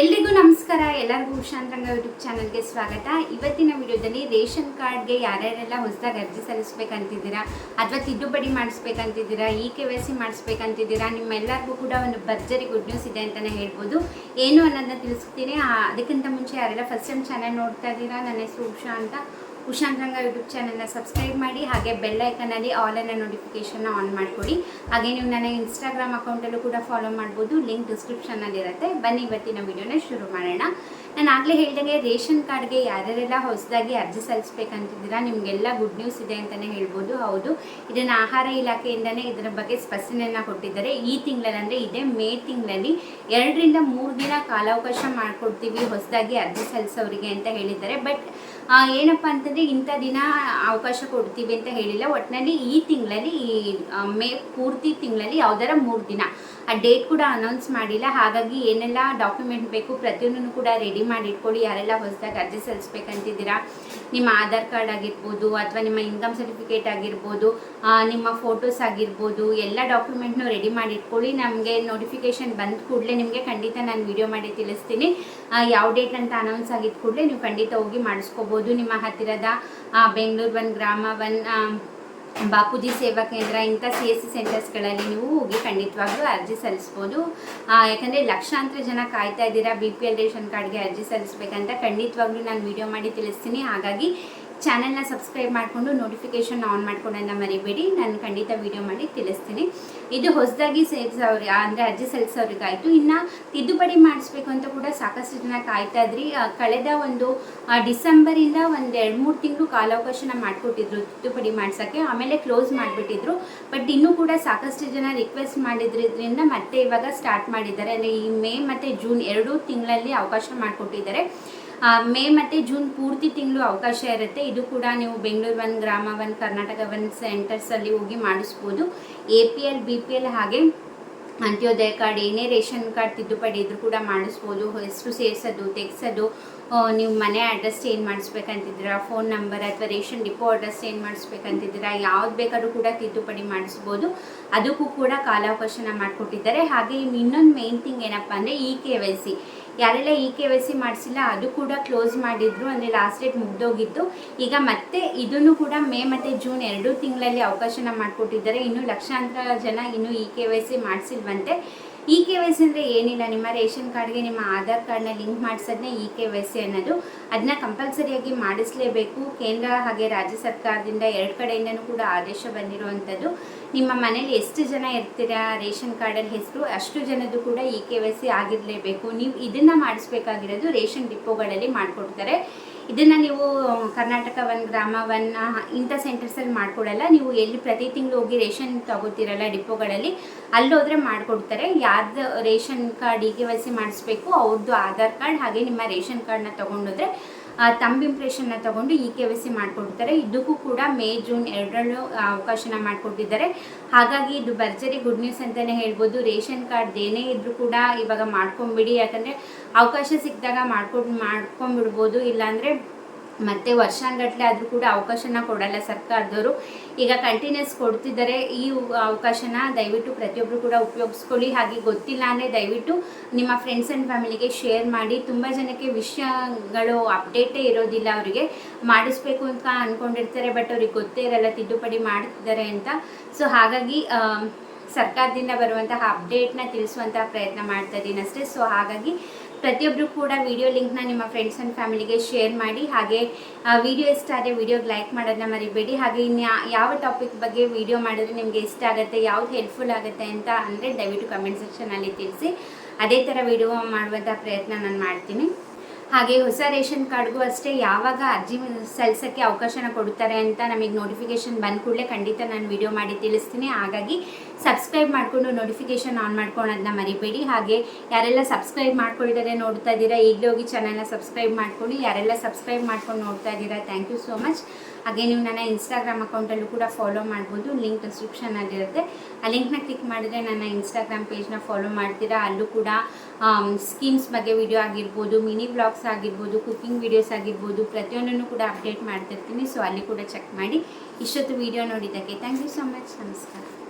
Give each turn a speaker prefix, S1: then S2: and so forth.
S1: ಎಲ್ರಿಗೂ ನಮಸ್ಕಾರ. ಎಲ್ಲರಿಗೂ ಹುಷಾಂತರಂಗ ಯೂಟ್ಯೂಬ್ ಚಾನಲ್ಗೆ ಸ್ವಾಗತ. ಇವತ್ತಿನ ವಿಡಿಯೋದಲ್ಲಿ ರೇಷನ್ ಕಾರ್ಡ್ಗೆ ಯಾರ್ಯಾರೆಲ್ಲ ಹೊಸದಾಗಿ ಅರ್ಜಿ ಸಲ್ಲಿಸ್ಬೇಕಂತಿದ್ದೀರಾ, ಅಥವಾ ತಿದ್ದುಪಡಿ ಮಾಡಿಸ್ಬೇಕಂತಿದ್ದೀರಾ, ಇ ಕೆ ವೈ ಸಿ ಮಾಡಿಸ್ಬೇಕಂತಿದ್ದೀರಾ, ನಿಮ್ಮೆಲ್ಲರಿಗೂ ಕೂಡ ಒಂದು ಭರ್ಜರಿ ಗುಡ್ ನ್ಯೂಸ್ ಇದೆ ಅಂತಲೇ ಹೇಳ್ಬೋದು. ಏನು ಅನ್ನೋದನ್ನ ತಿಳಿಸ್ತೀನಿ. ಅದಕ್ಕಿಂತ ಮುಂಚೆ ಯಾರೆಲ್ಲ ಫಸ್ಟ್ ಟೈಮ್ ಚಾನಲ್ ನೋಡ್ತಾ ಇದ್ದೀರಾ, ನನ್ನ ಹೆಸರು ಉಷಾ ಅಂತ. ಉಷಾಂತರಂಗ ಯೂಟ್ಯೂಬ್ ಚಾನಲ್ನ ಸಬ್ಸ್ಕ್ರೈಬ್ ಮಾಡಿ ಹಾಗೆ ಬೆಲ್ ಐಕನಲ್ಲಿ ಆಲ್ ಅನ್ನ ನೋಟಿಫಿಕೇಷನ್ನ ಆನ್ ಮಾಡಿಕೊಡಿ. ಹಾಗೆ ನೀವು ನನ್ನ ಇನ್ಸ್ಟಾಗ್ರಾಮ್ ಅಕೌಂಟಲ್ಲೂ ಕೂಡ ಫಾಲೋ ಮಾಡ್ಬೋದು. ಲಿಂಕ್ ಡಿಸ್ಕ್ರಿಪ್ಷನಲ್ಲಿರುತ್ತೆ ಬನ್ನಿ ಇವತ್ತಿನ ವಿಡಿಯೋನ ಶುರು ಮಾಡೋಣ. ನಾನು ಆಗಲೇ ಹೇಳಿದಂಗೆ ರೇಷನ್ ಕಾರ್ಡ್ಗೆ ಯಾರ್ಯಾರೆಲ್ಲ ಹೊಸದಾಗಿ ಅರ್ಜಿ ಸಲ್ಲಿಸ್ಬೇಕಂತಿದ್ದೀರಾ, ನಿಮಗೆಲ್ಲ ಗುಡ್ ನ್ಯೂಸ್ ಇದೆ ಅಂತಲೇ ಹೇಳ್ಬೋದು. ಹೌದು, ಇದನ್ನು ಆಹಾರ ಇಲಾಖೆಯಿಂದನೇ ಇದರ ಬಗ್ಗೆ ಸ್ಪಷ್ಟನೆಯನ್ನು ಕೊಟ್ಟಿದ್ದಾರೆ. ಈ ತಿಂಗಳಲ್ಲಿ ಅಂದರೆ ಇದೇ ಮೇ ತಿಂಗಳಲ್ಲಿ ಎರಡರಿಂದ ಮೂರು ದಿನ ಕಾಲಾವಕಾಶ ಮಾಡಿಕೊಡ್ತೀವಿ ಹೊಸದಾಗಿ ಅರ್ಜಿ ಸಲ್ಲಿಸೋರಿಗೆ ಅಂತ ಹೇಳಿದ್ದಾರೆ. ಬಟ್ ಏನಪ್ಪ ಅಂತಂದರೆ ಇಂಥ ದಿನ ಅವಕಾಶ ಕೊಡ್ತೀವಿ ಅಂತ ಹೇಳಿಲ್ಲ. ಒಟ್ಟಿನಲ್ಲಿ ಈ ತಿಂಗಳಲ್ಲಿ, ಈ ಮೇ ಪೂರ್ತಿ ತಿಂಗಳಲ್ಲಿ ಯಾವ್ದಾರ ಮೂರು ದಿನ. ಆ ಡೇಟ್ ಕೂಡ ಅನೌನ್ಸ್ ಮಾಡಿಲ್ಲ. ಹಾಗಾಗಿ ಏನೆಲ್ಲ ಡಾಕ್ಯುಮೆಂಟ್ ಬೇಕು ಪ್ರತಿಯೊಂದನ್ನು ಕೂಡ ರೆಡಿ ಮಾಡಿ ಇಟ್ಕೊಳ್ಳಿ ಯಾರೆಲ್ಲ ಹೊಸದಾಗಿ ಅರ್ಜಿ ಸಲ್ಲಿಸ್ಬೇಕಂತಿದ್ದೀರಾ? ನಿಮ್ಮ ಆಧಾರ್ ಕಾರ್ಡ್ ಆಗಿರ್ಬೋದು ಅಥವಾ ನಿಮ್ಮ ಇನ್ಕಮ್ ಸರ್ಟಿಫಿಕೇಟ್ ಆಗಿರ್ಬೋದು ನಿಮ್ಮ ಫೋಟೋಸ್ ಆಗಿರ್ಬೋದು, ಎಲ್ಲ ಡಾಕ್ಯುಮೆಂಟ್ನು ರೆಡಿ ಮಾಡಿ ಇಟ್ಕೊಳ್ಳಿ ನಮಗೆ ನೋಟಿಫಿಕೇಶನ್ ಬಂದ ಕೂಡಲೇ ನಿಮಗೆ ಖಂಡಿತ ನಾನು ವಿಡಿಯೋ ಮಾಡಿ ತಿಳಿಸ್ತೀನಿ. ಯಾವ ಡೇಟ್ ಅಂತ ಅನೌನ್ಸ್ ಆಗಿದ್ದ ಕೂಡಲೇ ನೀವು ಖಂಡಿತ ಹೋಗಿ ಮಾಡಿಸ್ಕೋಬೋದು. ನಿಮ್ಮ ಹತ್ತಿರದ ಬೆಂಗಳೂರು ಒನ್, ಗ್ರಾಮ ಒನ್ ಬಾಪೂಜಿ ಸೇವಾ ಕೇಂದ್ರ ಇಂಥ ಸಿ ಎಸ್ ಸಿ ಸೆಂಟರ್ಸ್ಗಳಲ್ಲಿ ನೀವು ಹೋಗಿ ಖಂಡಿತವಾಗ್ಲೂ ಅರ್ಜಿ ಸಲ್ಲಿಸ್ಬೋದು. ಯಾಕಂದರೆ ಲಕ್ಷಾಂತರ ಜನ ಕಾಯ್ತಾ ಇದ್ದೀರಾ ಬಿ ಪಿ ಎಲ್ ರೇಷನ್ ಕಾರ್ಡ್ಗೆ ಅರ್ಜಿ ಸಲ್ಲಿಸ್ಬೇಕಂತ ಖಂಡಿತವಾಗ್ಲೂ ನಾನು ವಿಡಿಯೋ ಮಾಡಿ ತಿಳಿಸ್ತೀನಿ. ಹಾಗಾಗಿ ಚಾನೆಲ್ನ ಸಬ್ಸ್ಕ್ರೈಬ್ ಮಾಡಿಕೊಂಡು ನೋಟಿಫಿಕೇಷನ್ ಆನ್ ಮಾಡ್ಕೊಂಡನ್ನ ಮರಿಬೇಡಿ. ನಾನು ಖಂಡಿತ ವಿಡಿಯೋ ಮಾಡಿ ತಿಳಿಸ್ತೀನಿ. ಇದು ಹೊಸದಾಗಿ ಸೇರಿಸೋರಿ ಅಂದರೆ ಅರ್ಜಿ ಸಲ್ಲಿಸೋರಿಗಾಯಿತು. ಇನ್ನು ತಿದ್ದುಪಡಿ ಮಾಡಿಸ್ಬೇಕು ಅಂತ ಕೂಡ ಸಾಕಷ್ಟು ಜನ ಕಾಯ್ತಾ ಇದ್ರಿ. ಕಳೆದ ಒಂದು ಡಿಸೆಂಬರಿಂದ ಒಂದು ಎರಡು ಮೂರು ತಿಂಗಳು ಕಾಲಾವಕಾಶನ ಮಾಡಿಕೊಟ್ಟಿದ್ರು ತಿದ್ದುಪಡಿ ಮಾಡ್ಸೋಕ್ಕೆ. ಆಮೇಲೆ ಕ್ಲೋಸ್ ಮಾಡಿಬಿಟ್ಟಿದ್ರು. ಬಟ್ ಇನ್ನೂ ಕೂಡ ಸಾಕಷ್ಟು ಜನ ರಿಕ್ವೆಸ್ಟ್ ಮಾಡಿದ್ರಿಂದ ಮತ್ತೆ ಇವಾಗ ಸ್ಟಾರ್ಟ್ ಮಾಡಿದ್ದಾರೆ. ಅಂದರೆ ಈ ಮೇ ಮತ್ತು ಜೂನ್ ಎರಡೂ ತಿಂಗಳಲ್ಲಿ ಅವಕಾಶ ಮಾಡಿಕೊಟ್ಟಿದ್ದಾರೆ. ಮೇ ಮತ್ತು ಜೂನ್ ಪೂರ್ತಿ ತಿಂಗಳು ಅವಕಾಶ ಇರುತ್ತೆ. ಇದು ಕೂಡ ನೀವು Bengaluru one Grama one Karnataka one ಸೆಂಟರ್ಸಲ್ಲಿ ಹೋಗಿ ಮಾಡಿಸ್ಬೋದು. A P L, B P L ಹಾಗೆ ಅಂತ್ಯೋದಯ ಕಾರ್ಡ್, ಏನೇ ರೇಷನ್ ಕಾರ್ಡ್ ತಿದ್ದುಪಡಿ ಇದ್ರೂ ಕೂಡ ಮಾಡಿಸ್ಬೋದು. ಹೆಸರು ಸೇರಿಸೋದು, ತೆಗ್ಸೋದು ನೀವು ಮನೆ ಅಡ್ರೆಸ್ ಚೇಂಜ್ ಮಾಡಿಸ್ಬೇಕಂತಿದ್ದೀರಾ, ಫೋನ್ ನಂಬರ್ ಅಥವಾ ರೇಷನ್ ಡಿಪೋ ಅಡ್ರೆಸ್ ಚೇಂಜ್ ಮಾಡಿಸ್ಬೇಕಂತಿದ್ದೀರಾ, ಯಾವ್ದು ಬೇಕಾದ್ರೂ ಕೂಡ ತಿದ್ದುಪಡಿ ಮಾಡಿಸ್ಬೋದು. ಅದಕ್ಕೂ ಕೂಡ ಕಾಲಾವಕಾಶನ ಮಾಡಿಕೊಟ್ಟಿದ್ದಾರೆ. ಹಾಗೆ ಇನ್ನೊಂದು ಮೇನ್ ಥಿಂಗ್ ಏನಪ್ಪ ಅಂದರೆ ಇ ಕೆ ವೈ ಸಿ. ಯಾರೆಲ್ಲ ಇ ಕೆ ವೈ ಸಿ ಮಾಡಿಸಿಲ್ಲ, ಅದು ಕೂಡ ಕ್ಲೋಸ್ ಮಾಡಿದ್ರು, ಅಂದರೆ ಲಾಸ್ಟ್ ಡೇಟ್ ಮುಗ್ದೋಗಿತ್ತು. ಈಗ ಮತ್ತೆ ಇದನ್ನು ಕೂಡ ಮೇ ಮತ್ತು ಜೂನ್ ಎರಡೂ ತಿಂಗಳಲ್ಲಿ ಅವಕಾಶನ ಮಾಡಿಕೊಟ್ಟಿದ್ದಾರೆ. ಇನ್ನೂ ಲಕ್ಷಾಂತರ ಜನ ಇನ್ನೂ ಇ ಕೆ ವೈ ಸಿ ಮಾಡಿಸಿಲ್ವಂತೆ. ಇ ಕೆ ವೈ ಸಿ ಅಂದರೆ ಏನಿಲ್ಲ? ನಿಮ್ಮ ರೇಷನ್ ಕಾರ್ಡ್ಗೆ ನಿಮ್ಮ ಆಧಾರ್ ಕಾರ್ಡ್ನ ಲಿಂಕ್ ಮಾಡಿಸೋದನ್ನೇ ಇ ಕೆ ವೈ ಸಿ ಅನ್ನೋದು. ಅದನ್ನ ಕಂಪಲ್ಸರಿಯಾಗಿ ಮಾಡಿಸಲೇಬೇಕು. ಕೇಂದ್ರ ಹಾಗೆ ರಾಜ್ಯ ಸರ್ಕಾರದಿಂದ ಎರಡು ಕಡೆಯಿಂದನೂ ಕೂಡ ಆದೇಶ ಬಂದಿರುವಂಥದ್ದು. ನಿಮ್ಮ ಮನೇಲಿ ಎಷ್ಟು ಜನ ಇರ್ತೀರಾ? ರೇಷನ್ ಕಾರ್ಡಲ್ಲಿ ಹೆಸರು, ಅಷ್ಟು ಜನದ್ದು ಕೂಡ ಇ ಕೆ ವೈ ಸಿ ಆಗಿರಲೇಬೇಕು. ನೀವು ಇದನ್ನು ಮಾಡಿಸ್ಬೇಕಾಗಿರೋದು ರೇಷನ್ ಡಿಪೋಗಳಲ್ಲಿ ಮಾಡಿಕೊಡ್ತಾರೆ. ಇದನ್ನು ನೀವು ಕರ್ನಾಟಕ ಒನ್, ಗ್ರಾಮ ಒನ್ ಇಂಥ ಸೆಂಟರ್ಸಲ್ಲಿ ಮಾಡ್ಕೊಡಲ್ಲ. ನೀವು ಎಲ್ಲಿ ಪ್ರತಿ ತಿಂಗಳು ಹೋಗಿ ರೇಷನ್ ತಗೋತೀರಲ್ಲ ಡಿಪೋಗಳಲ್ಲಿ ಅಲ್ಲೋದ್ರೆ ಮಾಡಿಕೊಡ್ತಾರೆ. ಯಾರ್ದು ration card D K Y C ಮಾಡಿಸ್ಬೇಕು ಅವ್ರದ್ದು ಆಧಾರ್ ಕಾರ್ಡ್ ಹಾಗೆ ನಿಮ್ಮ ರೇಷನ್ ಕಾರ್ಡ್ನ ತೊಗೊಂಡೋದ್ರೆ ತಮ್ಮ ಇಂಪ್ರೆಷನ್ನ ತಗೊಂಡು ಇ ಕೆ ವೈ ಸಿ ಮಾಡಿಕೊಡ್ತಾರೆ. ಇದಕ್ಕೂ ಕೂಡ ಮೇ ಜೂನ್ ಎರಡರಲ್ಲೂ ಅವಕಾಶನ ಮಾಡಿಕೊಟ್ಟಿದ್ದಾರೆ. ಹಾಗಾಗಿ ಇದು ಭರ್ಜರಿ ಗುಡ್ ನ್ಯೂಸ್ ಅಂತಲೇ ಹೇಳ್ಬೋದು. ರೇಷನ್ ಕಾರ್ಡ್ ಏನೇ ಇದ್ರೂ ಕೂಡ ಇವಾಗ ಮಾಡ್ಕೊಂಬಿಡಿ. ಯಾಕಂದರೆ ಅವಕಾಶ ಸಿಕ್ಕಿದಾಗ ಮಾಡ್ಕೊಂಡು ಮಾಡ್ಕೊಂಬಿಡ್ಬೋದು. ಇಲ್ಲಾಂದರೆ ಮತ್ತೆ ವರ್ಷಾನ್ಗಟ್ಲೆ ಆದರೂ ಕೂಡ ಅವಕಾಶನ ಕೊಡಲ್ಲ ಸರ್ಕಾರದವರು. ಈಗ ಕಂಟಿನ್ಯೂಸ್ ಕೊಡ್ತಿದ್ದಾರೆ ಈ ಅವಕಾಶನ, ದಯವಿಟ್ಟು ಪ್ರತಿಯೊಬ್ಬರು ಕೂಡ ಉಪಯೋಗಿಸ್ಕೊಳ್ಳಿ. ಹಾಗೆ ಗೊತ್ತಿಲ್ಲ ಅಂದರೆ ದಯವಿಟ್ಟು ನಿಮ್ಮ ಫ್ರೆಂಡ್ಸ್ ಆ್ಯಂಡ್ ಫ್ಯಾಮಿಲಿಗೆ ಶೇರ್ ಮಾಡಿ. ತುಂಬ ಜನಕ್ಕೆ ವಿಷಯಗಳು ಅಪ್ಡೇಟೇ ಇರೋದಿಲ್ಲ ಅವರಿಗೆ. ಮಾಡಿಸ್ಬೇಕು ಅಂತ ಅಂದ್ಕೊಂಡಿರ್ತಾರೆ ಬಟ್ ಅವ್ರಿಗೆ ಗೊತ್ತೇ ಇರಲ್ಲ ತಿದ್ದುಪಡಿ ಮಾಡ್ತಿದ್ದಾರೆ ಅಂತ. ಸೊ ಹಾಗಾಗಿ ಸರ್ಕಾರದಿಂದ ಬರುವಂತಹ ಅಪ್ಡೇಟ್ನ ತಿಳಿಸುವಂತಹ ಪ್ರಯತ್ನ ಮಾಡ್ತಾ ಇದ್ದೀನಿ ಅಷ್ಟೇ. ಸೊ ಹಾಗಾಗಿ ಪ್ರತಿಯೊಬ್ಬರು ಕೂಡ ವಿಡಿಯೋ ಲಿಂಕ್ನ ನಿಮ್ಮ ಫ್ರೆಂಡ್ಸ್ ಆ್ಯಂಡ್ ಫ್ಯಾಮಿಲಿಗೆ ಶೇರ್ ಮಾಡಿ, ಹಾಗೆ ವಿಡಿಯೋ ಇಷ್ಟ ಆದರೆ ವಿಡಿಯೋಗೆ ಲೈಕ್ ಮಾಡೋದನ್ನ ಮರಿಬೇಡಿ. ಹಾಗೆ ಇನ್ನು ಯಾವ ಟಾಪಿಕ್ ಬಗ್ಗೆ ವಿಡಿಯೋ ಮಾಡಿದ್ರೆ ನಿಮಗೆ ಇಷ್ಟ ಆಗುತ್ತೆ, ಯಾವ್ದು ಹೆಲ್ಪ್ಫುಲ್ ಆಗುತ್ತೆ ಅಂತ ಅಂದರೆ ದಯವಿಟ್ಟು ಕಮೆಂಟ್ ಸೆಕ್ಷನಲ್ಲಿ ತಿಳಿಸಿ. ಅದೇ ಥರ ವಿಡಿಯೋ ಮಾಡುವಂಥ ಪ್ರಯತ್ನ ನಾನು ಮಾಡ್ತೀನಿ. ಹಾಗೆ ಹೊಸ ರೇಷನ್ ಕಾರ್ಡ್ಗೂ ಅಷ್ಟೇ ಯಾವಾಗ ಅರ್ಜಿ ಸಲ್ಲಿಸೋಕ್ಕೆ ಅವಕಾಶನ ಕೊಡ್ತಾರೆ ಅಂತ ನಮಗೆ ನೋಟಿಫಿಕೇಶನ್ ಬಂದ ಕೂಡಲೇ ಖಂಡಿತ ನಾನು ವಿಡಿಯೋ ಮಾಡಿ ತಿಳಿಸ್ತೀನಿ. ಹಾಗಾಗಿ ಸಬ್ಸ್ಕ್ರೈಬ್ ಮಾಡಿಕೊಂಡು ನೋಟಿಫಿಕೇಶನ್ ಆನ್ ಮಾಡ್ಕೊಳೋದನ್ನ ಮರಿಬೇಡಿ. ಹಾಗೆ ಯಾರೆಲ್ಲ ಸಬ್ಸ್ಕ್ರೈಬ್ ಮಾಡ್ಕೊಳ್ತಾರೆ ನೋಡ್ತಾ ಇದ್ದೀರಾ, ಈಗಲೇ ಹೋಗಿ ಚಾನಲ್ನ ಸಬ್ಸ್ಕ್ರೈಬ್ ಮಾಡ್ಕೊಳ್ಳಿ. ಯಾರೆಲ್ಲ ಸಬ್ಸ್ಕ್ರೈಬ್ ಮಾಡ್ಕೊಂಡು ನೋಡ್ತಾ ಇದ್ದೀರಾ ಥ್ಯಾಂಕ್ ಯು ಸೋ ಮಚ್ ಹಾಗೆ ನೀವು ನನ್ನ ಇನ್ಸ್ಟಾಗ್ರಾಮ್ ಅಕೌಂಟಲ್ಲೂ ಕೂಡ ಫಾಲೋ ಮಾಡ್ಬೋದು. ಲಿಂಕ್ ಡಿಸ್ಕ್ರಿಪ್ಷನಲ್ಲಿರುತ್ತೆ ಆ ಲಿಂಕ್ನ ಕ್ಲಿಕ್ ಮಾಡಿದ್ರೆ ನನ್ನ ಇನ್ಸ್ಟಾಗ್ರಾಮ್ ಪೇಜ್ನ ಫಾಲೋ ಮಾಡ್ತೀರಾ? ಅಲ್ಲೂ ಕೂಡ ಸ್ಕೀಮ್ಸ್ ಬಗ್ಗೆ ವಿಡಿಯೋ ಆಗಿರ್ಬೋದು ಮಿನಿ ಬ್ಲಾಗ್ಸ್ ಆಗಿರ್ಬೋದು ಕುಕಿಂಗ್ ವಿಡಿಯೋಸ್ ಆಗಿರ್ಬೋದು, ಪ್ರತಿಯೊಂದನ್ನು ಕೂಡ ಅಪ್ಡೇಟ್ ಮಾಡ್ತಿರ್ತೀನಿ. ಸೊ ಅಲ್ಲಿ ಕೂಡ ಚೆಕ್ ಮಾಡಿ. ಇಷ್ಟೊತ್ತು ವಿಡಿಯೋ ನೋಡಿದ್ದಕ್ಕೆ ಥ್ಯಾಂಕ್ ಯು ಸೊ ಮಚ್ ನಮಸ್ಕಾರ.